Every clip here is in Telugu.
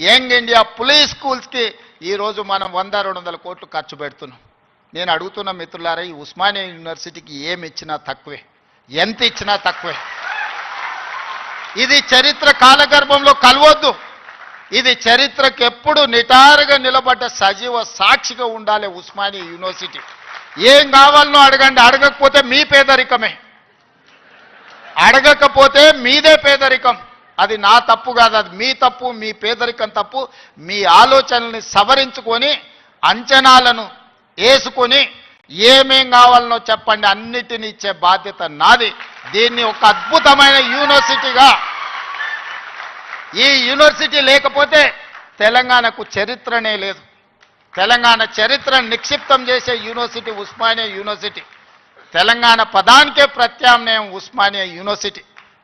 యంగ్ ఇండియా పులీస్ స్కూల్స్కి ఈరోజు మనం వంద రెండు వందల కోట్లు ఖర్చు పెడుతున్నాం. నేను అడుగుతున్న మిత్రులారా ఈ ఉస్మానియా యూనివర్సిటీకి ఏమి ఇచ్చినా తక్కువే. ఎంత ఇచ్చినా తక్కువే. ఇది చరిత్ర కాలగర్భంలో కలవద్దు. ఇది చరిత్రకు ఎప్పుడు నిటారుగా నిలబడ్డ సజీవ సాక్షిగా ఉండాలి ఉస్మానియా యూనివర్సిటీ. ఏం కావాలనో అడగండి. అడగకపోతే మీ పేదరికమే. అడగకపోతే మీదే పేదరికం. అది నా తప్పు కాదు అది మీ తప్పు మీ పేదరికం తప్పు. మీ ఆలోచనల్ని సవరించుకొని అంచనాలను వేసుకొని ఏమేం కావాలనో చెప్పండి అన్నిటిని ఇచ్చే బాధ్యత నాది. దీన్ని ఒక అద్భుతమైన యూనివర్సిటీగా ఈ యూనివర్సిటీ లేకపోతే తెలంగాణకు చరిత్రనే లేదు. తెలంగాణ చరిత్ర నిక్షిప్తం చేసే యూనివర్సిటీ ఉస్మానియా యూనివర్సిటీ. తెలంగాణ పదానికే ప్రత్యామ్నాయం ఉస్మానియా యూనివర్సిటీ.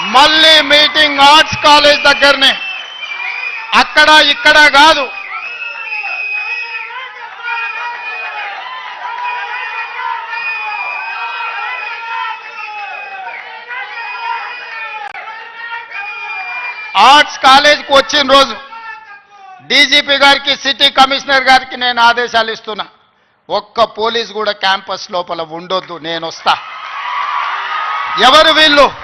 మళ్ళీ మీటింగ్ ఆర్ట్స్ కాలేజ్ దగ్గరనే. అక్కడ ఇక్కడ కాదు. ఆర్ట్స్ కాలేజ్కి వచ్చిన రోజు డీజీపీ గారికి సిటీ కమిషనర్ గారికి నేను ఆదేశాలు ఇస్తున్నా. ఒక్క పోలీస్ కూడా క్యాంపస్ లోపల ఉండొద్దు నేను వస్తా. ఎవరు వీళ్ళు?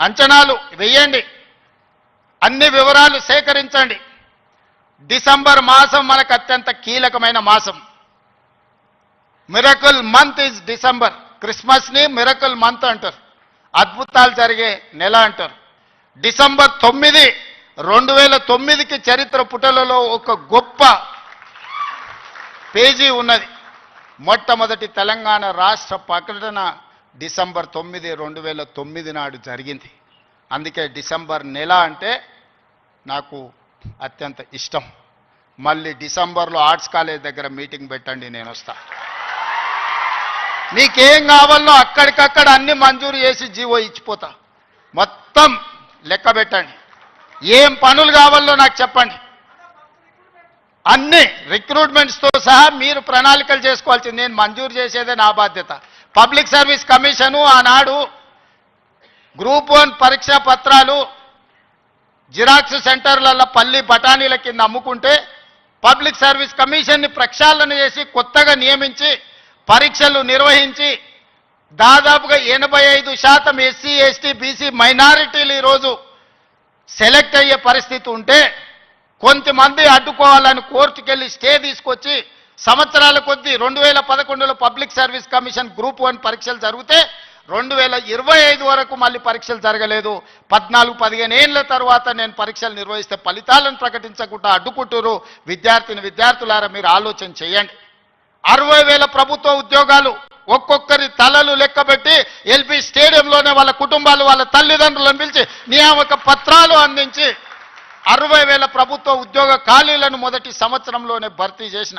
అంచనాలు వెయ్యండి అన్ని వివరాలు సేకరించండి. డిసెంబర్ మాసం మనకు అత్యంత కీలకమైన మాసం. Miracle month is December. క్రిస్మస్ని miracle month అంటారు. అద్భుతాలు జరిగే నెల అంటారు. డిసెంబర్ తొమ్మిది రెండు వేల తొమ్మిదికి చరిత్ర పుటలలో ఒక గొప్ప పేజీ ఉన్నది. మొట్టమొదటి తెలంగాణ రాష్ట్ర ప్రకటన డిసెంబర్ తొమ్మిది రెండు వేల తొమ్మిది నాడు జరిగింది. అందుకే డిసెంబర్ నెల అంటే నాకు అత్యంత ఇష్టం. మళ్ళీ డిసెంబర్లో ఆర్ట్స్ కాలేజ్ దగ్గర మీటింగ్ పెట్టండి నేను వస్తా. మీకేం కావాలనో అక్కడికక్కడ అన్ని మంజూరు చేసి జీవో ఇచ్చిపోతా. మొత్తం లెక్క పెట్టండి. ఏం పనులు కావాలో నాకు చెప్పండి. అన్ని రిక్రూట్మెంట్స్తో సహా మీరు ప్రణాళికలు చేసుకోవాల్సింది. నేను మంజూరు చేసేదే నా బాధ్యత. పబ్లిక్ సర్వీస్ కమిషను ఆనాడు గ్రూప్ వన్ పరీక్షా పత్రాలు జిరాక్స్ సెంటర్లలో పల్లి బఠానీల కింద అమ్ముకుంటే పబ్లిక్ సర్వీస్ కమిషన్ని ప్రక్షాళన చేసి కొత్తగా నియమించి పరీక్షలు నిర్వహించి దాదాపుగా ఎనభై ఐదు శాతం ఎస్సీ ఎస్టీ బీసీ మైనారిటీలు ఈరోజు సెలెక్ట్ అయ్యే పరిస్థితి ఉంటే కొంతమంది అడ్డుకోవాలని కోర్టుకెళ్ళి స్టే తీసుకొచ్చి సంవత్సరాల కొద్దీ రెండు వేల పదకొండులో public service commission group one పరీక్షలు జరిగితే రెండు వేల ఇరవై ఐదు వరకు మళ్ళీ పరీక్షలు జరగలేదు. పద్నాలుగు పదిహేను ఏళ్ళ తర్వాత నేను పరీక్షలు నిర్వహిస్తే ఫలితాలను ప్రకటించకుండా అడ్డుకుంటురు విద్యార్థిని విద్యార్థులారా మీరు ఆలోచన చేయండి. అరవై వేల ప్రభుత్వ ఉద్యోగాలు ఒక్కొక్కరి తలలు లెక్కబెట్టి ఎల్పి స్టేడియంలోనే వాళ్ళ కుటుంబాలు వాళ్ళ తల్లిదండ్రులను పిలిచి నియామక పత్రాలు అందించి అరవై వేల ప్రభుత్వ ఉద్యోగ ఖాళీలను మొదటి సంవత్సరంలోనే భర్తీ చేసిన.